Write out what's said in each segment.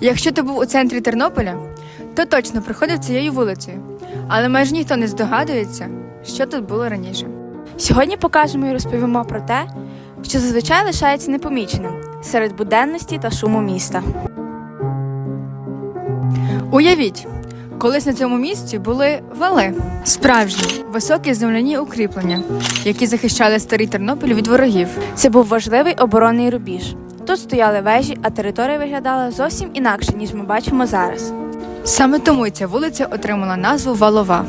Якщо ти був у центрі Тернополя, то точно проходив цією вулицею, але майже ніхто не здогадується, що тут було раніше. Сьогодні покажемо і розповімо про те, що зазвичай лишається непоміченим серед буденності та шуму міста. Уявіть, колись на цьому місці були вали, справжні високі земляні укріплення, які захищали старий Тернопіль від ворогів. Це був важливий оборонний рубіж. Тут стояли вежі, а територія виглядала зовсім інакше, ніж ми бачимо зараз. Саме тому ця вулиця отримала назву Валова.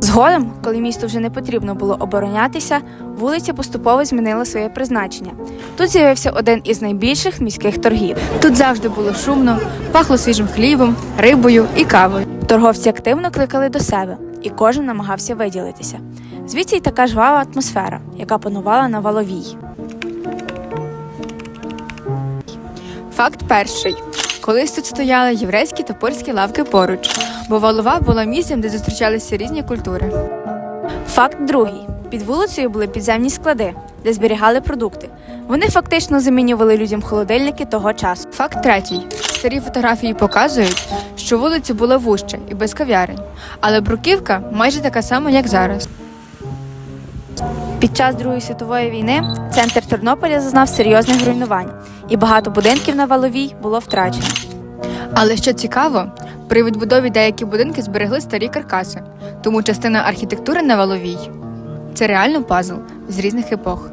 Згодом, коли місту вже не потрібно було оборонятися, вулиця поступово змінила своє призначення. Тут з'явився один із найбільших міських торгів. Тут завжди було шумно, пахло свіжим хлібом, рибою і кавою. Торговці активно кликали до себе, і кожен намагався виділитися. Звідси й така жвава атмосфера, яка панувала на валовій. Факт перший. Колись тут стояли єврейські та польські лавки поруч, бо Валова була місцем, де зустрічалися різні культури. Факт другий: під вулицею були підземні склади, де зберігали продукти. Вони фактично замінювали людям холодильники того часу. Факт третій. Старі фотографії показують, що вулиця була вужча і без кав'ярень, але бруківка майже така сама, як зараз. Під час Другої світової війни центр Тернополя зазнав серйозних руйнувань, і багато будинків на валовій було втрачено. Але що цікаво, при відбудові деякі будинки зберегли старі каркаси, тому частина архітектури на Валовій це реально пазл з різних епох.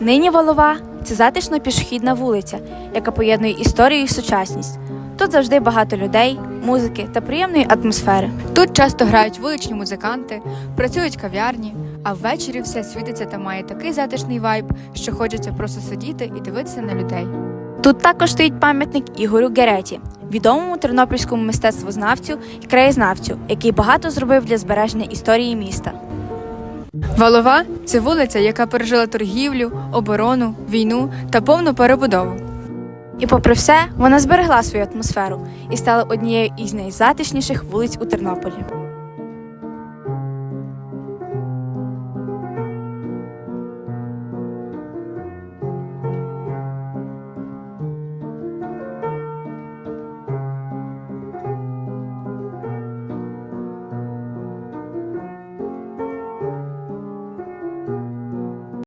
Нині Волова це затишна пішохідна вулиця, яка поєднує історію і сучасність. Тут завжди багато людей, музики та приємної атмосфери. Тут часто грають вуличні музиканти, працюють кав'ярні, а ввечері все світиться та має такий затишний вайб, що хочеться просто сидіти і дивитися на людей. Тут також стоїть пам'ятник Ігорю Гереті, відомому тернопільському мистецтвознавцю і краєзнавцю, який багато зробив для збереження історії міста. Валова це вулиця, яка пережила торгівлю, оборону, війну та повну перебудову. І попри все, вона зберегла свою атмосферу і стала однією із найзатишніших вулиць у Тернополі.